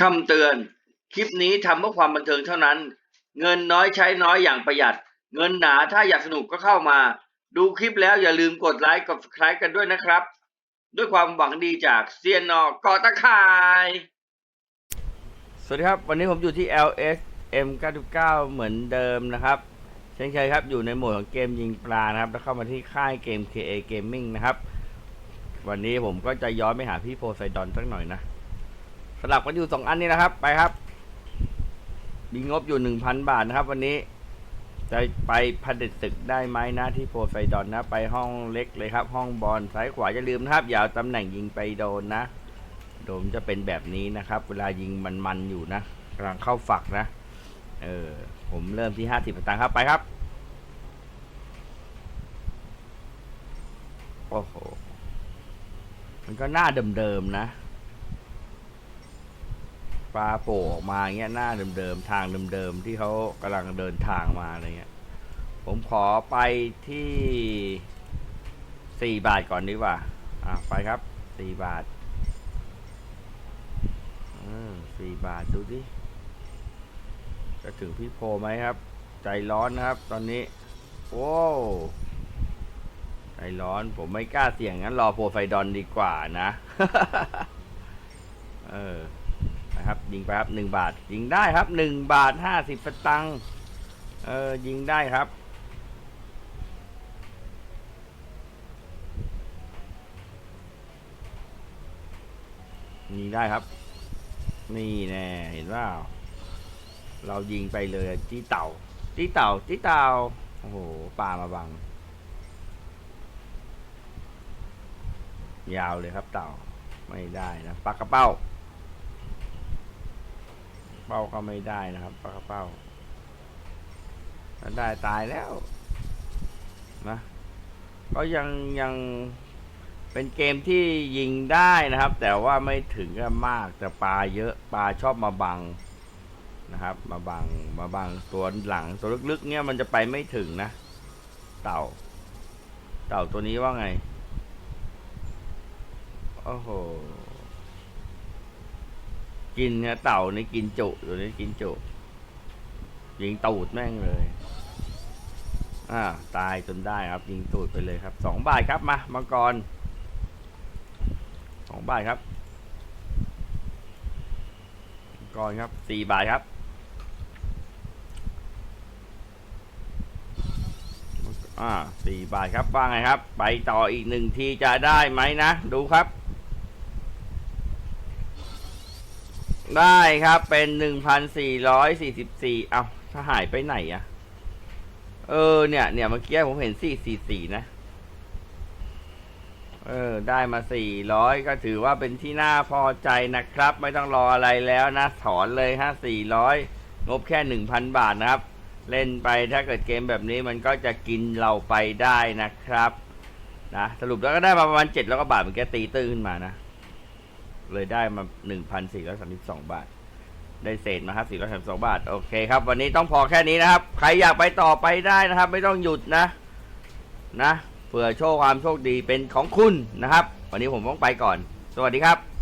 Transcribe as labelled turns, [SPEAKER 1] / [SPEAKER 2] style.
[SPEAKER 1] คำเตือน คลิปนี้ทำเพื่อความบันเทิงเท่านั้น เงินน้อยใช้น้อยอย่างประหยัด เงินหนาถ้าอยากสนุกก็เข้ามา ดูคลิปแล้วอย่าลืมกดไลค์กด subscribe กันด้วยนะครับ ด้วยความหวังดีจากเซียนนอกอตะข่าย สวัสดีครับ วันนี้ผมอยู่ที่ LS M99 เหมือนเดิมนะครับเช่นเคยครับ อยู่ในโหมดของเกมยิงปลานะครับ แล้วเข้ามาที่ค่ายเกม KA Gaming นะครับ วันนี้ผมก็จะย้อนไปหาพี่โพไซดอนสักหน่อยนะ สลับกันอยู่สองอันนี้นะครับ ไปครับ มีงบอยู่หนึ่งพันบาทนะครับ วันนี้ จะไปผลิตศึกได้ไหมนะที่โพไซดอนนะ ไปห้องเล็กเลยครับ ห้องบอลซ้ายขวาอย่าลืมนะครับ อย่าเอาตำแหน่งยิงไปโดนนะ โดมจะเป็นแบบนี้นะครับ เวลายิงมันมันๆอยู่นะกำลังเข้าฝักนะ เออ ผมเริ่มที่ห้าสิบตังค์ครับไปครับ โอ้โห มันก็หน้าเดิมๆนะ ปลาโผล่ออกมาเงี้ยหน้าเดิมๆทางเดิมๆที่เขากำลังเดินทางมาอะไรเงี้ย ผมขอไปที่สี่บาทก่อนดีกว่า อะไปครับสี่บาทอสี่บาทดูดิจะถึงพี่โพไหมครับ ใจร้อนนะครับ ตอนนี้โอ้ใจร้อนผมไม่กล้าเสี่ยงงั้นรอโพไฟดอนดีกว่านะ เออ นะครับ ยิงไปครับหนึ่งบาท ยิงได้ครับหนึ่งบาทห้าสิบสตังค์เออยิงได้ครับยิงได้ครับ นี่แน่เห็นว่าเรายิงไปเลยจี้เต่าจี้เต่าจี้เต่าโอ้โหปลามาบัง ยาวเลยครับเต่าไม่ได้นะปลากระเป้า เป้าก็ไม่ได้นะครับปลากระเป้าได้ตายแล้วนะก็ยังยังเป็นเกมที่ยิงได้นะครับ แต่ว่าไม่ถึงกับมากแต่ปลาเยอะปลาชอบมาบังนะครับ มาบังมาบังตัวหลังตัวลึกๆ เนี่ยมันจะไปไม่ถึงนะ เต่า เต่าตัวนี้ว่าไงโอ้โห กินเนี่ยเต่านี่กินจุตัวนี้กินจุยิงตูดแม่งเลยอ่าตายจนได้ครับ ยิงตูดไปเลยครับสองบาทครับมามังกรสองบาทครับมังกรครับสี่บาทครับอ่าสี่บาทครับว่าไงครับ ไปต่ออีกหนึ่งทีจะได้ไหมนะ ดูครับ ได้ครับเป็นหนึ่งพันสี่ร้อยสี่สิบสี่เอาถ้าหายไปไหนอะเออเนี่ย เนี่ยเมื่อกี้ผมเห็นสี่สี่สี่นะ เออ ได้มาสี่ร้อยก็ถือว่าเป็นที่น่าพอใจนะครับ ไม่ต้องรออะไรแล้วนะ ถอนเลยฮะสี่ร้อยงบแค่หนึ่งพันบาทนะครับ เล่นไปถ้าเกิดเกมแบบนี้มันก็จะกินเราไปได้นะครับ นะ สรุปแล้วก็ได้มาประมาณเจ็ดแล้วก็บาทเมื่อกี้ตีตื้นขึ้นมานะ เลยได้มา1,432บาท ได้เศษมาครับ432บาท โอเคครับ วันนี้ต้องพอแค่นี้นะครับ ใครอยากไปต่อไปได้นะครับ ไม่ต้องหยุดนะ นะเผื่อโชคความโชคดีเป็นของคุณนะครับ วันนี้ผมต้องไปก่อน สวัสดีครับ